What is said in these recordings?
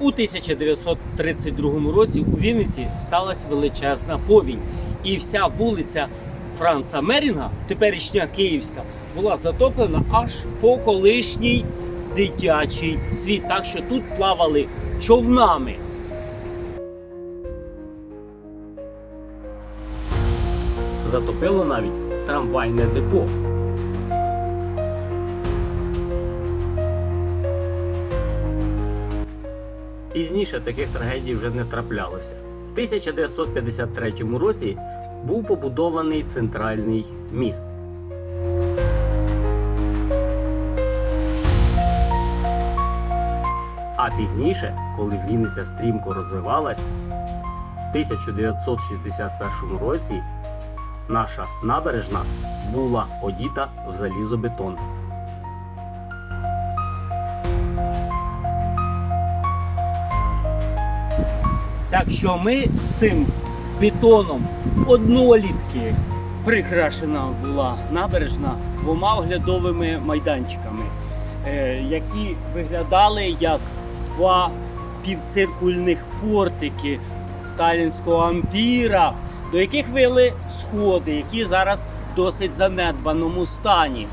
У 1932 році у Вінниці сталася величезна повінь, і вся вулиця Франца Мерінга, теперішня Київська, була затоплена аж по колишній дитячий світ. Так що тут плавали човнами. Затопило навіть трамвайне депо. Пізніше таких трагедій вже не траплялося. В 1953 році був побудований центральний міст. А пізніше, коли Вінниця стрімко розвивалась, в 1961 році наша набережна була одіта в залізобетон. Так що ми з цим бетоном однолітки прикрашена була набережна двома оглядовими майданчиками, е, які виглядали як два півциркульних портики сталінського ампіра, до яких вели сходи, які зараз в досить занедбаному стані.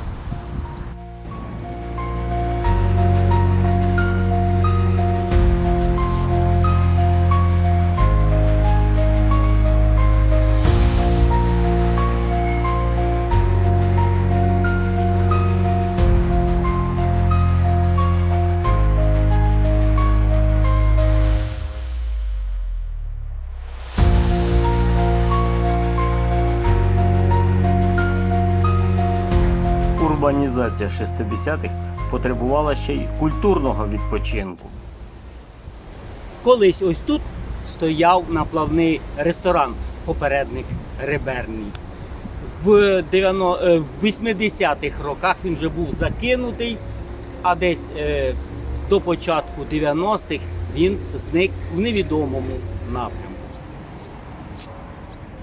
Урбанізація 60-х потребувала ще й культурного відпочинку. Колись ось тут стояв наплавний ресторан, попередник Реберний. В, 90, е, 80-х роках він вже був закинутий, а десь е, до початку 90-х він зник в невідомому напрямку.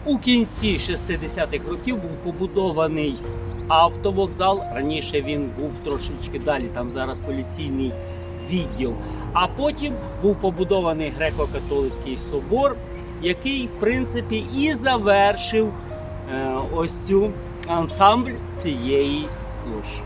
У кінці 60-х років був побудований автовокзал. Раніше він був трошечки далі, там зараз поліційний відділ. А потім був побудований греко-католицький собор, який, в принципі, і завершив е, ось цю ансамбль цієї площі.